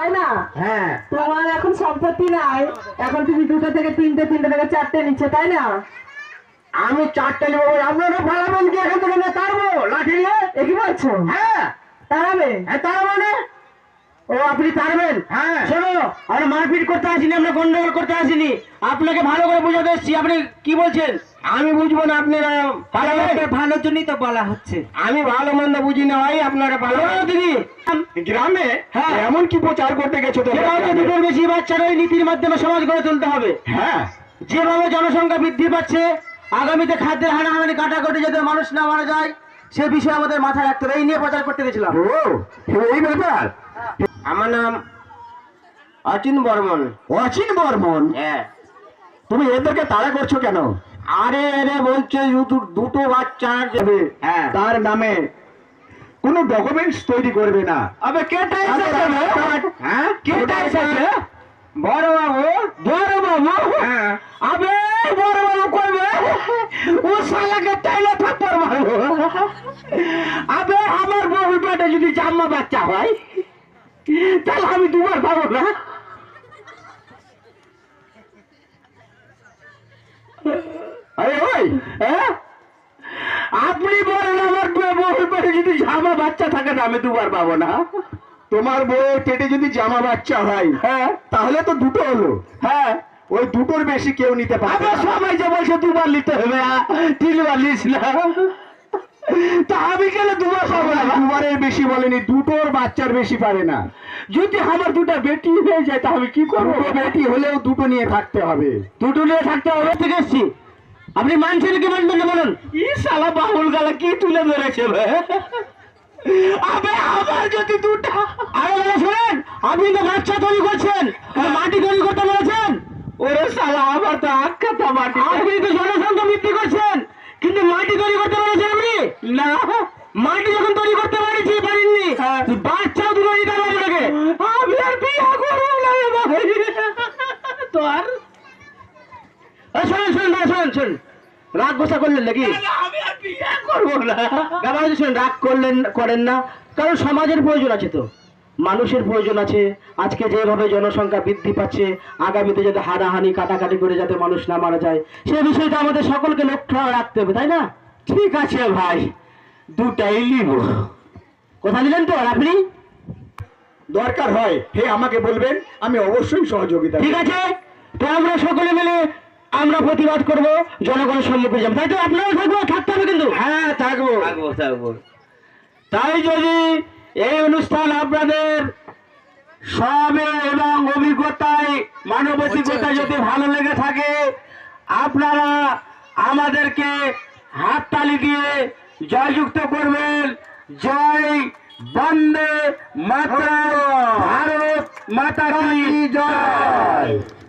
তাই না? হ্যাঁ। তোমার এখন সম্পত্তি নাই। এখন তুমি দুটো থেকে তিনটে তিনটে থেকে চারটে নিচ্ছে তাই না? আমি চারটে নেব আপনারা ফালাবেন কি এখান থেকে না তারবো লাঠি নিয়ে? এ কি বলছো? হ্যাঁ। তাড়াবে? হ্যাঁ তার মানে? ও আপনি পারবেন হ্যাঁ। শোনো আমরা মারপিট করতে আসিনি আমরা গন্ডগোল করতে আসিনি। আপনাকে ভালো করে বোঝাতে এসছি। আপনি কি বলছেন? আমি বুঝব না আপনারা ভালোর জন্যই তো বলা হচ্ছে। আমি ভালো মন্দ বুঝি না ভাই আপনারা পালাবেন দিদি। গ্রামে হ্যাঁ। এমন কি প্রচার করতে গেছো দুটোর বেশি বাচ্চারা ওই নীতির মাধ্যমে সমাজ গড়ে তুলতে হবে। হ্যাঁ। যেভাবে জনসংখ্যা বৃদ্ধি পাচ্ছে আগামীতে খাদ্যের হানাহানি কাটাকাটি যাতে মানুষ না মারা যায় সে বিষয়ে আমাদের মাথায় রাখতে হবে। এই নিয়ে প্রচার করতে গেছিলাম। ও এই ব্যাপার? আমার নাম অচিন বর্মন। অচিন বর্মন? হ্যাঁ। তুমি এদেরকে তাড়া করছ কেন? আরে এরে বলছে দুটো- বাচ্চার তবে হ্যাঁ। তার নামে কোনো ডকুমেন্টস তৈরি করবে না। আবে কেটা এসেছে হ্যাঁ? কেটা এসেছে? বড় বাবু বড় বাবু হ্যাঁ। আবে বড় বাবু করবে ও শালাকে তাইলে থাপ্পড় মারবো। আবে আমার বউ পেটে যদি জাম্মা বাচ্চা হয় তাহলে আমি দুবার পাবো না। হ্যাঁ? আপনি বলেন আমার বউ পেটে যদি জামা বাচ্চা থাকে না আমি দুবার পাবো না। তোমার বউ পেটে যদি জামা বাচ্চা হয় হ্যাঁ। তাহলে তো দুটো হলো। হ্যাঁ। ওই দুটোর বেশি কেউ নিতে পারবে সবাই যে বলছে দুবার নিতে হবে তিনবার নিস না। তা আমি গেলে দুবার পাবো না? দুবারের বেশি বলেনি দুটোর বাচ্চার বেশি পারে না। যদি আমার দুটা বেটি হয়ে যায় তা আমি কি করব? বেটি হলেও দুটো নিয়ে থাকতে হবে। দুটো নিয়ে থাকতে হবে থেকে এসছি আপনি মানছেন কি মানবেন না বলুন? ই শালা বাহুল গালা কি তুলে ধরেছে আবে আমার যদি দুটা আরে বাবা শোনেন আপনি তো বাচ্চা তৈরি করছেন মাটি তৈরি করতে বলেছেন। ওরে শালা আমার তো আখ্যাতা মাটি। আপনি তো জনসংখ্যা বৃদ্ধি করছেন কিন্তু মাটি তৈরি করতে বলেছেন আপনি? না। মাটি যখন তৈরি করতে পারিছি পারিনি বাচ্চাও দুটো দিতে হবে আপনাকে আমি আর বিয়ে করব না রে ভাই তো আর এই শোনেন শোনেন। রাগ গোসা করলেন নাকি? আমি করব না। ব্যাপার হচ্ছে রাগ করলেন করেন না। কারণ সমাজের প্রয়োজন আছে তো। মানুষের প্রয়োজন আছে। আজকে যেভাবে জনসংখ্যা বৃদ্ধি পাচ্ছে আগামীতে যাতে হানাহানি কাটাকাটি করে যাতে মানুষ না মারা যায় সে বিষয়টা আমাদের সকলকে লক্ষ্য রাখতে হবে তাই না? ঠিক আছে ভাই দুটাই নিব। কথা দিলেন তো আর আপনি? দরকার হয় হে আমাকে বলবেন আমি অবশ্যই সহযোগিতা ঠিক আছে তো আমরা সকলে মিলে আমরা প্রতিবাদ করব জনগণের সম্মুখে যাব। তাই তো আপনারাও থাকব থাকতে হবে কিন্তু। হ্যাঁ থাকব। থাকব থাকব। তাই যদি এই অনুষ্ঠান আপনাদের সবে এবং অভিজ্ঞতায় মানবতিকতায় যদি ভালো লেগে থাকে আপনারা আমাদেরকে হাততালি দিয়ে জয়যুক্ত করবেন। জয় বন্দে মাতরম। ভারত মাতা জয়?